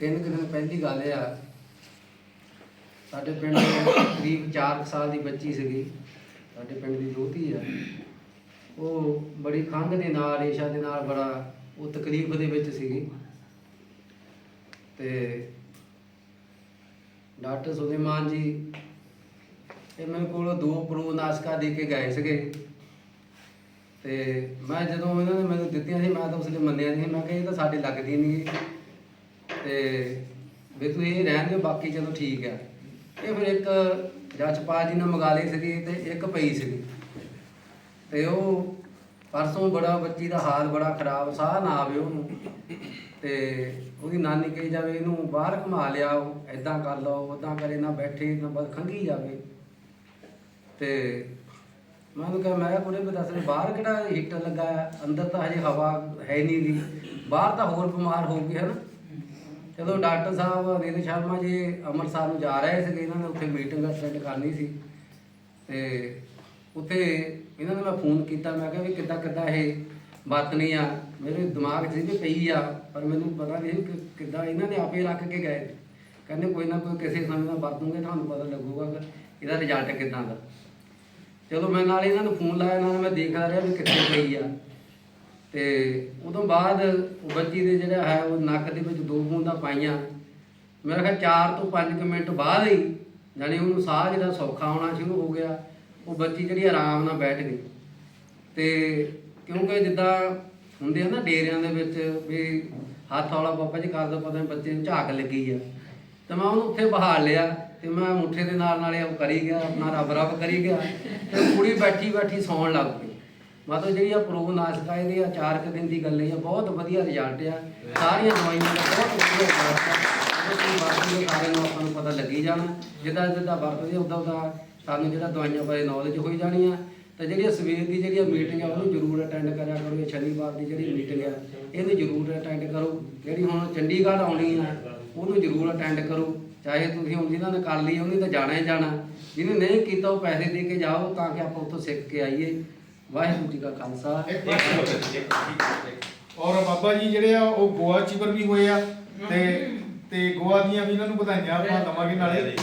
ਤਿੰਨ ਕੁ ਦਿਨ ਪਹਿਲੀ ਗੱਲ ਇਹ ਆ, ਸਾਡੇ ਪਿੰਡ ਕਰੀਬ 4 ਸਾਲ ਦੀ ਬੱਚੀ ਸੀਗੀ, ਸਾਡੇ ਪਿੰਡ ਦੀ ਦੋਤੀ ਆ। ਉਹ ਬੜੀ ਖੰਘ ਦੇ ਨਾਲ, ਰੇਸ਼ਾ ਦੇ ਨਾਲ ਬੜਾ, ਉਹ ਤਕਲੀਫ ਦੇ ਵਿੱਚ ਸੀਗੀ। ਤੇ ਡਾਕਟਰ ਸੁਲੇਮਾਨ ਜੀ ਇਹ ਮੇਰੇ ਕੋਲ ਦੋ ਪ੍ਰੋ ਨਾਸਕਾ ਦੇ ਕੇ ਗਏ ਸੀਗੇ। ਤੇ ਮੈਂ ਜਦੋਂ ਇਹਨਾਂ ਨੇ ਮੈਨੂੰ ਦਿੱਤੀਆਂ ਸੀ, ਮੈਂ ਤਾਂ ਉਸਲੇ ਮੰਨਿਆ ਨਹੀਂ ਮੈਂ ਕਿਹਾ ਇਹ ਤਾਂ ਸਾਡੇ ਲੱਗਦੀ ਨਹੀਂ ਤੇ ਵੀ ਤੂੰ ਇਹ ਰਹਿਣ ਦਿਓ, ਬਾਕੀ ਚਲੋ ਠੀਕ ਆ। ਇਹ ਫਿਰ ਇੱਕ ਜਸਪਾਲ ਜੀ ਨੇ ਮੰਗਾ ਲਈ ਸੀਗੀ ਤੇ ਇੱਕ ਪਈ ਸੀਗੀ। ਤੇ ਉਹ ਪਰਸੋਂ ਬੜਾ ਬੱਚੀ ਦਾ ਹਾਲ ਬੜਾ ਖਰਾਬ, ਸਾਹ ਨਾ ਆਵੇ ਉਹਨੂੰ। ਤੇ ਉਹਦੀ ਨਾਨੀ ਕਹੀ ਜਾਵੇ, ਇਹਨੂੰ ਬਾਹਰ ਘੁਮਾ ਉਹ ਐਦਾਂ ਕਰ ਲਓ ਉਦਾਂ ਕਰੇ ਨਾ ਬੈਠੇ ਨਾ ਬਸ ਖੰਗੀ ਜਾਵੇ। ਤੇ ਮੈਂ ਉਹਨੂੰ ਕਿਹਾ, ਮੈਂ ਕਿਹਾ, ਕੁੜੇ ਵੀ ਦੱਸ ਬਾਹਰ ਕਿਹੜਾ ਹੀਟਰ ਲੱਗਾ ਆ? ਅੰਦਰ ਤਾਂ ਹਜੇ ਹਵਾ ਹੈ ਨਹੀਂ ਦੀ ਬਾਹਰ ਤਾਂ ਹੋਰ ਬਿਮਾਰ ਹੋ ਨਾ ਜਦੋਂ ਡਾਕਟਰ ਸਾਹਿਬ ਨੀਰਜ ਸ਼ਰਮਾ ਜੀ ਅੰਮ੍ਰਿਤਸਰ ਨੂੰ ਜਾ ਰਹੇ ਸੀਗੇ, ਇਹਨਾਂ ਨੇ ਉੱਥੇ ਮੀਟਿੰਗ ਅਟੈਂਡ ਕਰਨੀ ਸੀ। ਤੇ ਉੱਥੇ ਇਹਨਾਂ ਨੂੰ ਮੈਂ ਫੋਨ ਕੀਤਾ, ਮੈਂ ਕਿਹਾ ਵੀ ਕਿੱਦਾਂ ਕਿੱਦਾਂ ਇਹ ਵਰਤਣੀ ਆ? ਮੇਰੇ ਦਿਮਾਗ 'ਚ ਵੀ ਪਈ ਆ, ਪਰ ਮੈਨੂੰ ਪਤਾ ਨਹੀਂ ਕਿ ਕਿੱਦਾਂ ਇਹਨਾਂ ਨੇ ਆਪੇ ਰੱਖ ਕੇ ਗਏ। ਕਹਿੰਦੇ ਕੋਈ ਨਾ ਕੋਈ ਕਿਸੇ ਸਮੇਂ ਦਾ ਵਰਤੂਗੇ ਤੁਹਾਨੂੰ ਪਤਾ ਲੱਗੂਗਾ ਕਿ ਇਹਦਾ ਰਿਜ਼ਲਟ ਕਿੱਦਾਂ ਦਾ। ਚਲੋ ਮੈਂ ਨਾਲ ਇਹਨਾਂ ਨੂੰ ਫੋਨ ਲਾਇਆ, ਨਾਲ ਮੈਂ ਦੇਖਦਾ ਰਿਹਾ ਵੀ ਕਿੱਥੇ ਪਈ ਆ। ਤੇ ਉਦੋਂ ਬਾਅਦ ਉਹ ਬੱਚੀ ਦੇ ਜਿਹੜਾ ਹੈ ਉਹ ਨੱਕ ਦੇ ਵਿੱਚ ਦੋ ਬੂੰਦਾਂ ਪਾਈਆਂ। ਮੇਰਾ ਖਿਆਲ 4 ਤੋਂ 5 ਮਿੰਟ ਬਾਅਦ ਹੀ ਜਾਣੀ ਉਹਨੂੰ ਸਾਹ ਜਿਹੜਾ ਸੌਖਾ ਆਉਣਾ ਸ਼ੁਰੂ ਹੋ ਗਿਆ, ਉਹ ਬੱਚੀ ਜਿਹੜੀ ਆਰਾਮ ਨਾਲ ਬੈਠ ਗਈ। ਤੇ ਕਿਉਂਕਿ ਜਿੱਦਾਂ ਹੁੰਦੇ ਆ ਨਾ ਡੇਰਿਆਂ ਦੇ ਵਿੱਚ ਵੀ ਹੱਥ ਵਾਲਾ ਪਾਪਾ ਜੀ ਕਰ ਪਤਾ ਨਹੀਂ ਬੱਚੇ ਨੂੰ ਝਾਕ ਲੱਗੀ ਆ। ਤੇ ਮੈਂ ਉਹਨੂੰ ਉੱਥੇ ਬਹਾਲ ਲਿਆ ਤੇ ਮੈਂ ਮੁੱਠੇ ਦੇ ਨਾਲ ਨਾਲੇ ਉਹ ਕਰੀ ਗਿਆ, ਆਪਣਾ ਰੱਬ ਰੱਬ ਕਰੀ ਗਿਆ ਤੇ ਕੁੜੀ ਬੈਠੀ ਬੈਠੀ ਸੌਣ ਲੱਗ ਪਈ। ਮਤਲਬ ਜਿਹੜੀ ਆ ਪ੍ਰੋ ਨਾਸ਼ਕਾ ਇਹਦੀ ਆ ਚਾਰ ਕੁ ਦਿਨ ਦੀ ਗੱਲ ਹੈ ਬਹੁਤ ਵਧੀਆ ਰਿਜ਼ਲਟ ਆ। ਸਾਰੀਆਂ ਦਵਾਈਆਂ ਦਾ ਬਹੁਤ ਵਧੀਆ ਰਿਜ਼ਲਟ ਆ। ਤੁਸੀਂ ਵਰਤੋਗੇ ਸਾਰਿਆਂ ਨੂੰ ਆਪਾਂ ਨੂੰ ਪਤਾ ਲੱਗੀ ਜਾਣਾ। ਜਿੱਦਾਂ ਜਿੱਦਾਂ ਵਰਤਦੇ ਉਦਾਂ ਉਦਾਂ ਸਾਨੂੰ ਜਿਹੜਾ ਦਵਾਈਆਂ ਬਾਰੇ ਨੌਲੇਜ ਹੋਈ ਜਾਣੀ ਆ। ਤੇ ਜਿਹੜੀ ਸਵੇਰ ਦੀ ਜਿਹੜੀ ਮੀਟਿੰਗ ਆ, ਉਹਨੂੰ ਜ਼ਰੂਰ ਅਟੈਂਡ ਕਰਿਆ ਕਰੋ। ਇਹ ਸ਼ਨੀਵਾਰ ਦੀ ਜਿਹੜੀ ਮੀਟਿੰਗ ਆ, ਇਹਨੂੰ ਜ਼ਰੂਰ ਅਟੈਂਡ ਕਰੋ। ਜਿਹੜੀ ਹੁਣ ਚੰਡੀਗੜ੍ਹ ਆਉਣੀ ਆ, ਉਹਨੂੰ ਜ਼ਰੂਰ ਅਟੈਂਡ ਕਰੋ। ਚਾਹੇ ਤੁਸੀਂ ਹੁਣ ਜਿਹਨਾਂ ਨੇ ਕਰ ਲਈ, ਉਹਨੇ ਤਾਂ ਜਾਣਾ ਹੀ ਜਾਣਾ। ਜਿਹਨੇ ਨਹੀਂ ਕੀਤਾ, ਉਹ ਪੈਸੇ ਦੇ ਕੇ ਜਾਓ, ਤਾਂ ਕਿ ਆਪਾਂ ਉੱਥੋਂ ਸਿੱਖ ਕੇ ਆਈਏ। ਵਾਹਿਗੁਰੂ ਜੀ ਕਾ ਖਾਲਸਾ ਔਰ ਬਾਬਾ ਜੀ ਜਿਹੜੇ ਆ ਉਹ ਗੋਆ ਚੀਵਰ ਵੀ ਹੋਏ ਆ ਤੇ ਤੇ ਗੋਆ ਦੀਆਂ ਵੀ ਇਹਨਾਂ ਨੂੰ ਵਧਾਈਆਂ ਆਪਾਂ ਦਵਾਂਗੇ ਨਾਲੇ